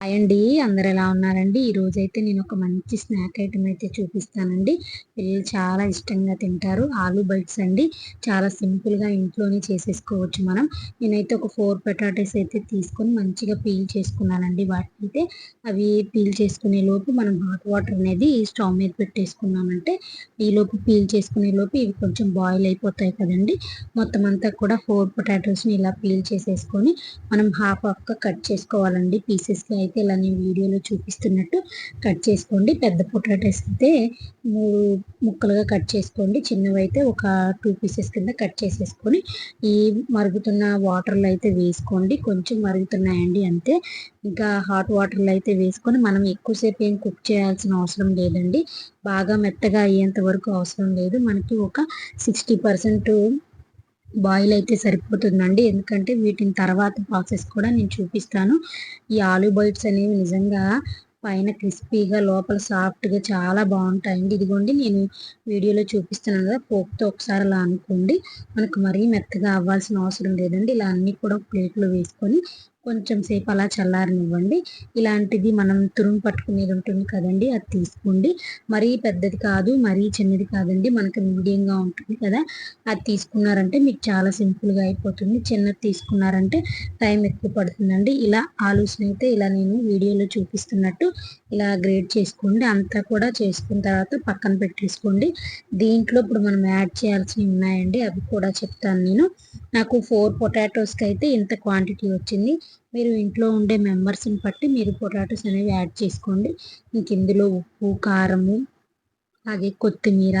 Hi అండి అందరు ఎలా ఉన్నారండి? ఈ అయితే నేను ఒక మంచి స్నాక్ ఐటమ్ అయితే చూపిస్తానండి. పిల్లలు చాలా ఇష్టంగా తింటారు ఆలూ బైట్స్ అండి. చాలా సింపుల్గా ఇంట్లోనే చేసేసుకోవచ్చు మనం. నేనైతే ఒక ఫోర్ పొటాటోస్ అయితే తీసుకొని మంచిగా పీల్ చేసుకున్నానండి. వాటిని అవి పీల్ చేసుకునే లోపు మనం హాట్ వాటర్ అనేది స్టవ్ మీద పెట్టేసుకున్నామంటే ఈ లోపు పీల్ చేసుకునే లోపు ఇవి కొంచెం బాయిల్ అయిపోతాయి కదండి. మొత్తం అంతా కూడా ఫోర్ పొటాటోస్ని ఇలా పీల్ చేసేసుకొని మనం హాఫ్ హాఫ్గా కట్ చేసుకోవాలండి పీసెస్గా అయితే ఇలా నేను వీడియోలో చూపిస్తున్నట్టు కట్ చేసుకోండి. పెద్ద పొటాటోస్ అయితే మూడు ముక్కలుగా కట్ చేసుకోండి. చిన్నవి అయితే ఒక టూ పీసెస్ కింద కట్ చేసేసుకొని ఈ మరుగుతున్న వాటర్లో అయితే వేసుకోండి. కొంచెం మరుగుతున్నాయండి అంతే. ఇంకా హాట్ వాటర్లో అయితే వేసుకొని మనం ఎక్కువసేపు ఏం కుక్ చేయాల్సిన అవసరం లేదండి. బాగా మెత్తగా అయ్యేంత వరకు అవసరం లేదు. మనకి ఒక సిక్స్టీ పర్సెంట్ బాయిల్ అయితే సరిపోతుందండి. ఎందుకంటే వీటిని తర్వాత ప్రాసెస్ కూడా నేను చూపిస్తాను. ఈ ఆలు బైట్స్ అనేవి నిజంగా పైన క్రిస్పీగా లోపల సాఫ్ట్గా చాలా బాగుంటాయండి. ఇదిగోండి నేను వీడియోలో చూపిస్తున్నాను కదా పోపుతో ఒకసారి అలా అనుకోండి. మనకు మరీ మెత్తగా అవ్వాల్సిన అవసరం లేదండి. ఇలా అన్నీ కూడా ప్లేట్లో వేసుకొని కొంచెం సేపు అలా చల్లారనివ్వండి. ఇలాంటిది మనం తురుము పట్టుకునేది ఉంటుంది కదండి అది తీసుకోండి. మరీ పెద్దది కాదు మరీ చిన్నది కాదండి మనకు మీడియంగా ఉంటుంది కదా. అది తీసుకున్నారంటే మీకు చాలా సింపుల్గా అయిపోతుంది. చిన్నది తీసుకున్నారంటే టైం ఎక్కువ పడుతుందండి. ఇలా ఆలూస్ని అయితే ఇలా నేను వీడియోలో చూపిస్తున్నట్టు ఇలా గ్రేడ్ చేసుకోండి. అంతా కూడా చేసుకున్న తర్వాత పక్కన పెట్టేసుకోండి. దీంట్లో ఇప్పుడు మనం యాడ్ చేయాల్సినవి ఉన్నాయండి అవి కూడా చెప్తాను నేను. నాకు ఫోర్ పొటాటోస్కి అయితే ఇంత క్వాంటిటీ వచ్చింది. మీరు ఇంట్లో ఉండే మెంబర్స్ని బట్టి మీరు పొటాటోస్ అనేవి యాడ్ చేసుకోండి. మీకు ఇందులో ఉప్పు కారము అలాగే కొత్తిమీర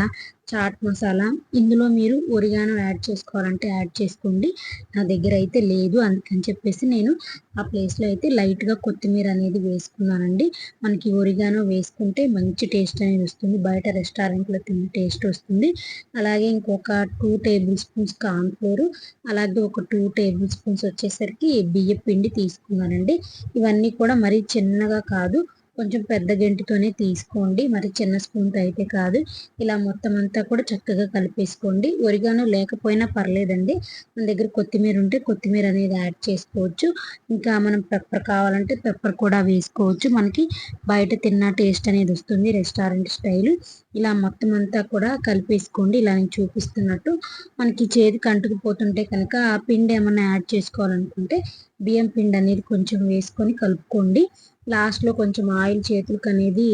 చాట్ మసాలా ఇందులో మీరు ఒరిగానో యాడ్ చేసుకోవాలంటే యాడ్ చేసుకోండి. నా దగ్గర అయితే లేదు అందుకని చెప్పేసి నేను ఆ ప్లేస్లో అయితే లైట్గా కొత్తిమీర అనేది వేసుకున్నానండి. మనకి ఒరిగానో వేసుకుంటే మంచి టేస్ట్ అనేది వస్తుంది. బయట రెస్టారెంట్లో తిన్న టేస్ట్ వస్తుంది. అలాగే ఇంకొక టూ టేబుల్ స్పూన్స్ కార్న్ఫ్లోర్ అలాగే ఒక టూ టేబుల్ స్పూన్స్ వచ్చేసరికి బియ్య పిండి తీసుకున్నానండి. ఇవన్నీ కూడా మరీ చిన్నగా కాదు కొంచెం పెద్ద గంటితోనే తీసుకోండి. మరి చిన్న స్పూన్తో అయితే కాదు. ఇలా మొత్తం అంతా కూడా చక్కగా కలిపేసుకోండి. ఒరిగానో లేకపోయినా పర్లేదండి. మన దగ్గర కొత్తిమీర ఉంటే కొత్తిమీర అనేది యాడ్ చేసుకోవచ్చు. ఇంకా మనం పెప్పర్ కావాలంటే పెప్పర్ కూడా వేసుకోవచ్చు. మనకి బయట తిన్న టేస్ట్ అనేది వస్తుంది రెస్టారెంట్ స్టైల్. ఇలా మొత్తం అంతా కూడా కలిపేసుకోండి. ఇలా నేను చూపిస్తున్నట్టు మనకి చేతికి అంటుకుపోతుంటే కనుక ఆ పిండి ఏమైనా యాడ్ చేసుకోవాలనుకుంటే బియ్యం పిండి అనేది కొంచెం వేసుకొని కలుపుకోండి. లాస్ట్లో కొంచెం ఆయిల్ చేతులకు అనేది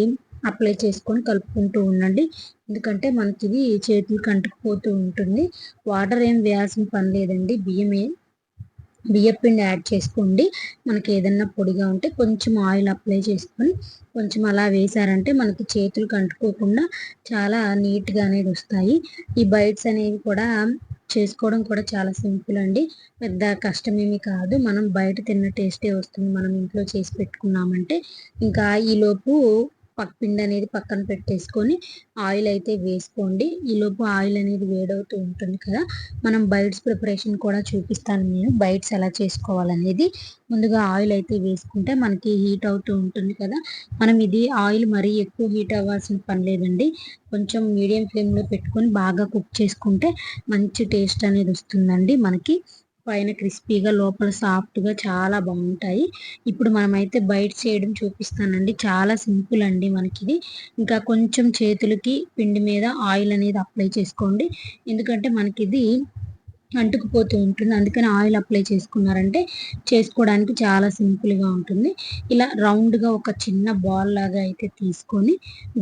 అప్లై చేసుకొని కలుపుకుంటూ ఉండండి. ఎందుకంటే మనకి ఇది చేతులకు అంటుకుపోతూ ఉంటుంది. వాటర్ ఏం వేయాల్సిన పని లేదండి. బియ్యమే బియ్యం పిండి యాడ్ చేసుకోండి. మనకి ఏదన్నా పొడిగా ఉంటే కొంచెం ఆయిల్ అప్లై చేసుకొని కొంచెం అలా వేసారంటే మనకి చేతులు కంటుకోకుండా చాలా నీట్గా అనేది వస్తాయి. ఈ బైట్స్ అనేవి కూడా చేసుకోవడం కూడా చాలా సింపుల్ అండి. పెద్ద కష్టమేమి కాదు. మనం బయట తిన్న టేస్టే వస్తుంది. మనం ఇంట్లో చేసి పెట్టుకున్నామంటే ఇంకా ఈలోపు పిండి అనేది పక్కన పెట్టేసుకొని ఆయిల్ అయితే వేసుకోండి. ఈలోపు ఆయిల్ అనేది వేడవుతూ ఉంటుంది కదా మనం బైట్స్ ప్రిపరేషన్ కూడా చూపిస్తాను నేను. బైట్స్ ఎలా చేసుకోవాలనేది. ముందుగా ఆయిల్ అయితే వేసుకుంటే మనకి హీట్ అవుతూ ఉంటుంది కదా మనం ఇది ఆయిల్ మరీ ఎక్కువ హీట్ అవ్వాల్సిన పని లేదండి. కొంచెం మీడియం ఫ్లేమ్లో పెట్టుకొని బాగా కుక్ చేసుకుంటే మంచి టేస్ట్ అనేది వస్తుందండి మనకి. పైన క్రిస్పీగా లోపల సాఫ్ట్గా చాలా బాగుంటాయి. ఇప్పుడు మనమైతే బయట చేయడం చూపిస్తానండి. చాలా సింపుల్ అండి మనకి ఇంకా కొంచెం చేతులకి పిండి మీద ఆయిల్ అనేది అప్లై చేసుకోండి. ఎందుకంటే మనకి ఇది అంటుకుపోతూ ఉంటుంది. అందుకని ఆయిల్ అప్లై చేసుకున్నారంటే చేసుకోవడానికి చాలా సింపుల్గా ఉంటుంది. ఇలా రౌండ్గా ఒక చిన్న బాల్ లాగా అయితే తీసుకొని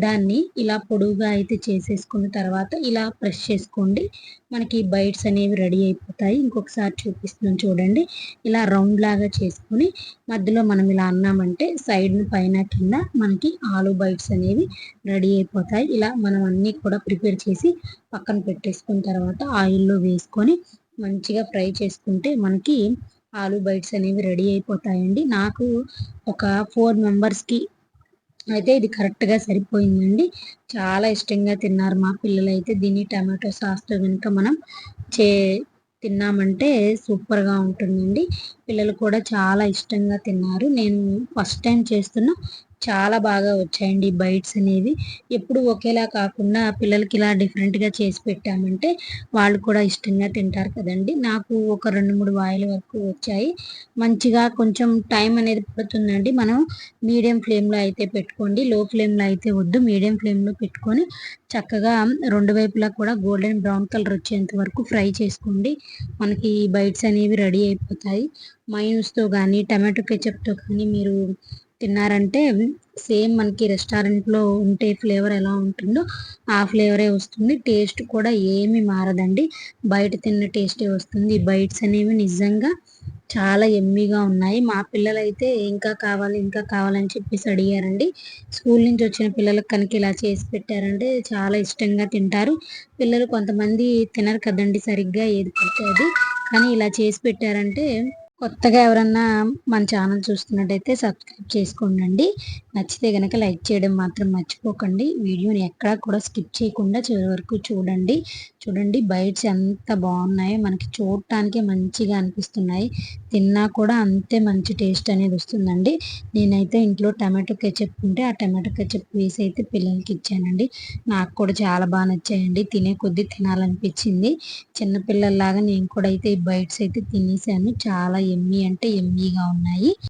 దాన్ని ఇలా పొడువుగా అయితే చేసేసుకున్న తర్వాత ఇలా ప్రెస్ చేసుకోండి. మనకి బైట్స్ అనేవి రెడీ అయిపోతాయి. ఇంకొకసారి చూపిస్తున్నాను చూడండి. ఇలా రౌండ్ లాగా చేసుకొని మధ్యలో మనం ఇలా అన్నామంటే సైడ్ పైన కింద మనకి ఆలు బైట్స్ అనేవి రెడీ అయిపోతాయి. ఇలా మనం అన్నీ కూడా ప్రిపేర్ చేసి పక్కన పెట్టేసుకున్న తర్వాత ఆయిల్లో వేసుకొని మంచిగా ఫ్రై చేసుకుంటే మనకి ఆలు బైట్స్ అనేవి రెడీ అయిపోతాయండి. నాకు ఒక ఫోర్ మెంబర్స్కి అయితే ఇది కరెక్ట్గా సరిపోయిందండి. చాలా ఇష్టంగా తిన్నారు మా పిల్లలు అయితే దీన్ని టమాటో సాస్తో కనుక మనం చే తిన్నామంటే సూపర్గా ఉంటుందండి. పిల్లలు కూడా చాలా ఇష్టంగా తిన్నారు. నేను ఫస్ట్ టైం చేస్తున్న చాలా బాగా వచ్చాయండి బైట్స్ అనేవి. ఎప్పుడు ఒకేలా కాకుండా పిల్లలకి ఇలా డిఫరెంట్గా చేసి పెట్టామంటే వాళ్ళు కూడా ఇష్టంగా తింటారు కదండి. నాకు ఒక రెండు మూడు వాయిల వరకు వచ్చాయి. మంచిగా కొంచెం టైం అనేది పడుతుందండి. మనం మీడియం ఫ్లేమ్లో అయితే పెట్టుకోండి. లో ఫ్లేమ్లో అయితే వద్దు. మీడియం ఫ్లేమ్లో పెట్టుకొని చక్కగా రెండు వైపులా కూడా గోల్డెన్ బ్రౌన్ కలర్ వచ్చేంత వరకు ఫ్రై చేసుకోండి. మనకి ఈ బైట్స్ అనేవి రెడీ అయిపోతాయి. మైన్స్తో కానీ టమాటో కెచప్తో కానీ మీరు తిన్నారంటే సేమ్ మనకి రెస్టారెంట్లో ఉంటే ఫ్లేవర్ ఎలా ఉంటుందో ఆ ఫ్లేవరే వస్తుంది. టేస్ట్ కూడా ఏమి మారదండి. బయట తిన్న టేస్టే వస్తుంది. బైట్స్ అనేవి నిజంగా చాలా ఎమ్మీగా ఉన్నాయి. మా పిల్లలైతే ఇంకా కావాలి ఇంకా కావాలని చెప్పేసి అడిగారండి. స్కూల్ నుంచి వచ్చిన పిల్లలకు కనుక ఇలా చేసి పెట్టారంటే చాలా ఇష్టంగా తింటారు. పిల్లలు కొంతమంది తినరు కదండి సరిగ్గా ఏది పడితే అది. కానీ ఇలా చేసి పెట్టారంటే కొత్తగా ఎవరన్నా మన ఛానల్ చూస్తున్నట్టయితే సబ్స్క్రైబ్ చేసుకోండి నచ్చితే కనుక లైక్ చేయడం మాత్రం మర్చిపోకండి. వీడియోని ఎక్కడా కూడా స్కిప్ చేయకుండా చివరి వరకు చూడండి. చూడండి బైట్స్ ఎంత బాగున్నాయో మనకి చూడటానికే మంచిగా అనిపిస్తున్నాయి. తిన్నా కూడా అంతే మంచి టేస్ట్ అనేది వస్తుందండి. నేనైతే ఇంట్లో టమాటో కెచప్ ఉంటే ఆ టమాటో కెచప్ వేసి అయితే పిల్లలకి ఇచ్చానండి. నాకు కూడా చాలా బాగా నచ్చాయండి. తినే కొద్దీ తినాలనిపించింది. చిన్నపిల్లల్లాగా నేను కూడా అయితే ఈ బైట్స్ అయితే తినేసాను. చాలా ఎమ్మీ అంటే ఎమ్మీగా ఉన్నాయి.